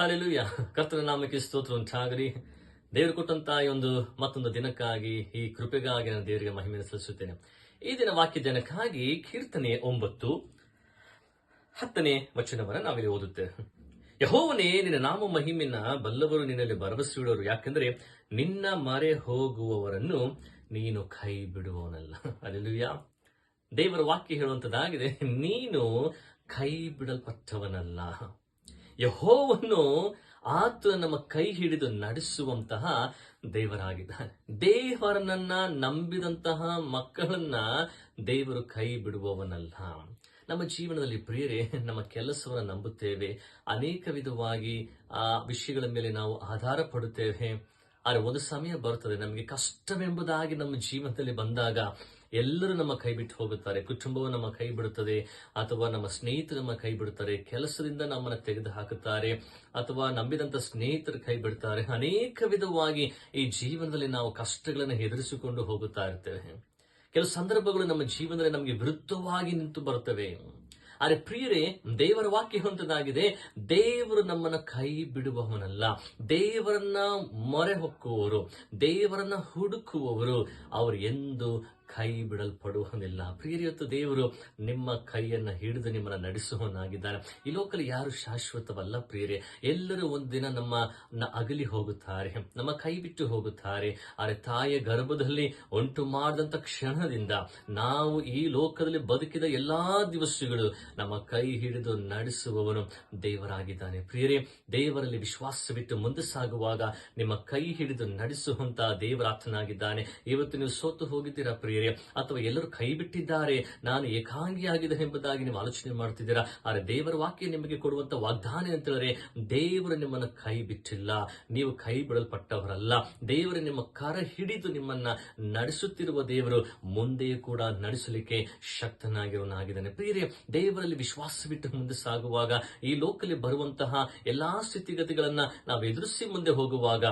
Hallelujah ಕರ್ತನ ನಾಮಕ್ಕೆ ಸ್ತೋತ್ರ ಉಂಟಾಗಲಿ. ದೇವರು ಕೊಟ್ಟಂತ ಈ ಒಂದು ಮತ್ತೊಂದು ದಿನಕ್ಕಾಗಿ ಈ ಕೃಪೆಗಾಗಿ ನಾನು ದೇವರಿಗೆ ಮಹಿಮೆಯನ್ನು ಸಲ್ಲಿಸುತ್ತೇನೆ. ಈ ದಿನ ವಾಕ್ಯ ಜನಕ್ಕಾಗಿ ಕೀರ್ತನೆ ಒಂಬತ್ತು, ಹತ್ತನೇ ವಚನವನ್ನು ನಾವಿಲ್ಲಿ ಓದುತ್ತೇವೆ. ಯಹೋವನೇ, ನಿನ್ನ ನಾಮ ಮಹಿಮಿನ ಬಲ್ಲವರು ನಿನ್ನಲ್ಲಿ ಭರವಸೆ ಇಡೋರು ಯಾಕೆಂದ್ರೆ ನಿನ್ನ ಮರೆ ಹೋಗುವವರನ್ನು ನೀನು ಕೈ ಬಿಡುವವನಲ್ಲ. ಅಲ್ಲೆಲೂಯ ದೇವರ ವಾಕ್ಯ ಹೇಳುವಂತದ್ದಾಗಿದೆ, ನೀನು ಕೈ ಬಿಡಲ್ಪಟ್ಟವನಲ್ಲ. ಯಹೋವನ್ನು ಆತ ನಮ್ಮ ಕೈ ಹಿಡಿದು ನಡೆಸುವಂತಹ ದೇವರಾಗಿದ್ದಾನೆ. ದೇವರನ್ನ ನಂಬಿದಂತಹ ಮಕ್ಕಳನ್ನ ದೇವರು ಕೈ ಬಿಡುವವನಲ್ಲ. ನಮ್ಮ ಜೀವನದಲ್ಲಿ ಪ್ರಿಯರೇ, ನಮ್ಮ ಕೆಲಸವನ್ನು ನಂಬುತ್ತೇವೆ. ಅನೇಕ ವಿಧವಾಗಿ ಆ ವಿಷಯಗಳ ಮೇಲೆ ನಾವು ಆಧಾರ ಪಡುತ್ತೇವೆ. ಆದರೆ ಒಂದು ಸಮಯ ಬರುತ್ತದೆ, ನಮಗೆ ಕಷ್ಟವೆಂಬುದಾಗಿ ನಮ್ಮ ಜೀವನದಲ್ಲಿ ಬಂದಾಗ ಎಲ್ಲರೂ ನಮ್ಮ ಕೈ ಬಿಟ್ಟು ಹೋಗುತ್ತಾರೆ. ಕುಟುಂಬವು ನಮ್ಮ ಕೈ ಬಿಡುತ್ತದೆ. ಅಥವಾ ನಮ್ಮ ಸ್ನೇಹಿತರು ನಮ್ಮ ಕೈ ಬಿಡುತ್ತಾರೆ. ಕೆಲಸದಿಂದ ನಮ್ಮನ್ನು ತೆಗೆದು ಹಾಕುತ್ತಾರೆ ಅಥವಾ ನಂಬಿದಂತ ಸ್ನೇಹಿತರು ಕೈ ಬಿಡುತ್ತಾರೆ ಅನೇಕ ವಿಧವಾಗಿ ಈ ಜೀವನದಲ್ಲಿ ನಾವು ಕಷ್ಟಗಳನ್ನು ಎದುರಿಸಿಕೊಂಡು ಹೋಗುತ್ತಾ ಇರ್ತೇವೆ. ಕೆಲವು ಸಂದರ್ಭಗಳು ನಮ್ಮ ಜೀವನದಲ್ಲಿ ನಮಗೆ ವಿರುದ್ಧವಾಗಿ ನಿಂತು ಬರುತ್ತವೆ. ಆದರೆ ಪ್ರಿಯರೇ, ದೇವರ ವಾಕ್ಯ ಹೊಂದದಾಗಿದೆ. ದೇವರು ನಮ್ಮನ್ನ ಕೈ ಬಿಡುವವನಲ್ಲ. ದೇವರನ್ನ ಮೊರೆ ಹೊಕ್ಕುವವರು. ದೇವರನ್ನ ಹುಡುಕುವವರು. ಅವರು ಎಂದು ಕೈ ಬಿಡಲ್ಪಡುವನಿಲ್ಲ. ಪ್ರಿಯರಿಯತ್ತು ದೇವರು ನಿಮ್ಮ ಕೈಯನ್ನ ಹಿಡಿದು ನಿಮ್ಮನ್ನ ನಡೆಸುವನಾಗಿದ್ದಾನೆ ಈ ಲೋಕಲ್ಲಿ ಯಾರು ಶಾಶ್ವತವಲ್ಲ ಪ್ರಿಯರೇ? ಎಲ್ಲರೂ ಒಂದಿನ ದಿನ ನಮ್ಮ ಅಗಲಿ ಹೋಗುತ್ತಾರೆ, ನಮ್ಮ ಕೈ ಬಿಟ್ಟು ಹೋಗುತ್ತಾರೆ. ಆದರೆ ತಾಯಿಯ ಗರ್ಭದಲ್ಲಿ ಉಂಟು ಮಾಡಿದಂಥ ಕ್ಷಣದಿಂದ ನಾವು ಈ ಲೋಕದಲ್ಲಿ ಬದುಕಿದ ಎಲ್ಲಾ ದಿವಸಗಳು ನಮ್ಮ ಕೈ ಹಿಡಿದು ನಡೆಸುವವನು ದೇವರಾಗಿದ್ದಾನೆ. ಪ್ರಿಯರೇ, ದೇವರಲ್ಲಿ ವಿಶ್ವಾಸವಿಟ್ಟು ಮುಂದೆ ಸಾಗುವಾಗ ನಿಮ್ಮ ಕೈ ಹಿಡಿದು ನಡೆಸುವಂತ ದೇವರಾತನಾಗಿದ್ದಾನೆ ಇವತ್ತು ನೀವು ಸೋತು ಹೋಗಿದ್ದೀರಾ ಪ್ರಿಯರೇ, ಅಥವಾ ಎಲ್ಲರೂ ಕೈ ಬಿಟ್ಟಿದ್ದಾರೆ ನಾನು ಏಕಾಂಗಿಯಾಗಿದೆ ಎಂಬುದಾಗಿ ನೀವು ಆಲೋಚನೆ ಮಾಡ್ತಿದ್ದೀರಾ ಆದರೆ ದೇವರ ವಾಕ್ಯ ನಿಮಗೆ ಕೊಡುವಂತ ವಾಗ್ದಾನ ಅಂತ ಹೇಳಿದ್ರೆ ದೇವರು ನಿಮ್ಮನ್ನು ಕೈ ಬಿಟ್ಟಿಲ್ಲ ನೀವು ಕೈ ಬಿಡಲ್ಪಟ್ಟವರಲ್ಲ ದೇವರು ನಿಮ್ಮ ಕರ ಹಿಡಿದು ನಿಮ್ಮನ್ನ ನಡೆಸುತ್ತಿರುವ ದೇವರು ಮುಂದೆಯೂ ಕೂಡ ನಡೆಸಲಿಕ್ಕೆ ಶಕ್ತನಾಗಿರುವನಾಗಿದ್ದಾನೆ ಪ್ರಿಯರೇ, ದೇವರಲ್ಲಿ ವಿಶ್ವಾಸವಿಟ್ಟು ಮುಂದೆ ಸಾಗುವಾಗ, ಈ ಲೋಕಲ್ಲಿ ಬರುವಂತಹ ಎಲ್ಲಾ ಸ್ಥಿತಿಗತಿಗಳನ್ನ ನಾವು ಎದುರಿಸಿ ಮುಂದೆ ಹೋಗುವಾಗ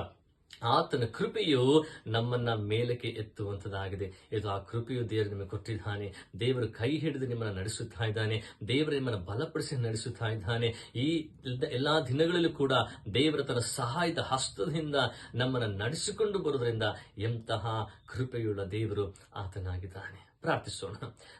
ಆತನ ಕೃಪೆಯು ನಮ್ಮನ್ನ ಮೇಲಕ್ಕೆ ಎತ್ತುವಂತದಾಗಿದೆ. ಇದು ಆ ಕೃಪೆಯು ದೇವರು ನಿಮಗೆ ಕೊಟ್ಟಿದ್ದಾನೆ. ದೇವರು ಕೈ ಹಿಡಿದು ನಿಮ್ಮನ್ನ ನಡೆಸುತ್ತಾ ಇದ್ದಾನೆ. ದೇವರು ನಿಮ್ಮನ್ನ ಬಲಪಡಿಸಿ ನಡೆಸುತ್ತಾ ಇದ್ದಾನೆ. ಈ ಎಲ್ಲಾ ದಿನಗಳಲ್ಲೂ ಕೂಡ ದೇವರ ತನ್ನ ಸಹಾಯದ ಹಸ್ತದಿಂದ ನಮ್ಮನ್ನ ನಡೆಸಿಕೊಂಡು ಬರುವುದರಿಂದ ಎಂತಹ ಕೃಪೆಯುಳ್ಳ ದೇವರು ಆತನಾಗಿದ್ದಾನೆ. ಪ್ರಾರ್ಥಿಸೋಣ.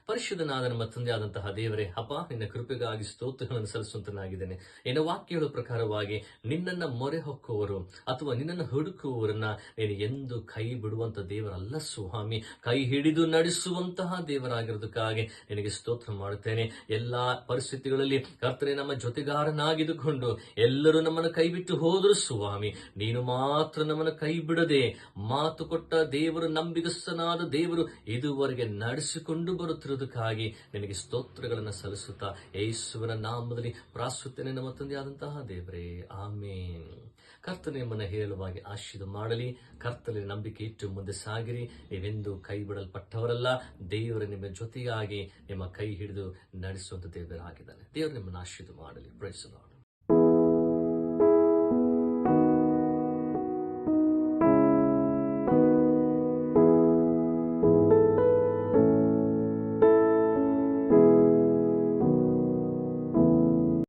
ಪರಿಶುದ್ಧನಾದ ನಮ್ಮ ತಂದೆ ಆದಂತಹ ದೇವರೇ, ಅಪ್ಪ, ನಿನ್ನ ಕೃಪೆಗಾಗಿ ಸ್ತೋತ್ರಗಳನ್ನು ಸಲ್ಲಿಸುವಂತನಾಗಿದ್ದೇನೆ. ನಿನ್ನ ವಾಕ್ಯಗಳ ಪ್ರಕಾರವಾಗಿ ನಿನ್ನನ್ನ ಮೊರೆ ಹೊಕ್ಕುವವರು ಅಥವಾ ನಿನ್ನನ್ನು ಹುಡುಕುವವರನ್ನ ನೀನು ಎಂದು ಕೈ ಬಿಡುವಂತ ದೇವರಲ್ಲ ಸ್ವಾಮಿ. ಕೈ ಹಿಡಿದು ನಡೆಸುವಂತಹ ದೇವರಾಗಿರೋದಕ್ಕಾಗಿ ನಿನಗೆ ಸ್ತೋತ್ರ ಮಾಡುತ್ತೇನೆ. ಎಲ್ಲಾ ಪರಿಸ್ಥಿತಿಗಳಲ್ಲಿ ಕರ್ತನೆ ನಮ್ಮ ಜೊತೆಗಾರನಾಗಿದ್ದುಕೊಂಡು ಎಲ್ಲರೂ ನಮ್ಮನ್ನು ಕೈ ಬಿಟ್ಟು ಹೋದರು ಸ್ವಾಮಿ. ನೀನು ಮಾತ್ರ ನಮ್ಮನ್ನು ಕೈ ಬಿಡದೆ ಮಾತು ಕೊಟ್ಟ ದೇವರು, ನಂಬಿಗಸ್ತನಾದ ದೇವರು ಇದುವರೆಗೆ ನಡೆಸಿಕೊಂಡು ಬರುತ್ತಿರುವುದಕ್ಕಾಗಿ ನಿನಗೆ ಸ್ತೋತ್ರಗಳನ್ನು ಸಲ್ಲಿಸುತ್ತಾ ಯೇಸುವಿನ ನಾಮದಲ್ಲಿ ಪ್ರಾಸುತ್ತೇನೆ ನಮ್ಮ ತಂದೆಯಾದಂತಹ ದೇವರೇ, ಆಮೇನ್. ಕರ್ತನೆ ಮನ ಹೇಳುವಾಗಿ ಆಶೀರ್ವಾದ ಮಾಡಲಿ. ಕರ್ತನಲ್ಲಿ ನಂಬಿಕೆ ಇಟ್ಟು ಮುಂದೆ ಸಾಗಿರಿ. ನೀವೆಂದು ಕೈ ಬಿಡಲ್ಪಟ್ಟವರಲ್ಲ ದೇವರು ನಿಮ್ಮ ಜೊತೆಯಾಗಿ ನಿಮ್ಮ ಕೈ ಹಿಡಿದು ನಡೆಸುವಂತ ದೇವರಾಗಿದ್ದಾನೆ. ದೇವರು ನಿಮ್ಮನ್ನು ಆಶೀರ್ವ ಮಾಡಲಿ. ಪ್ರಯತ್ನ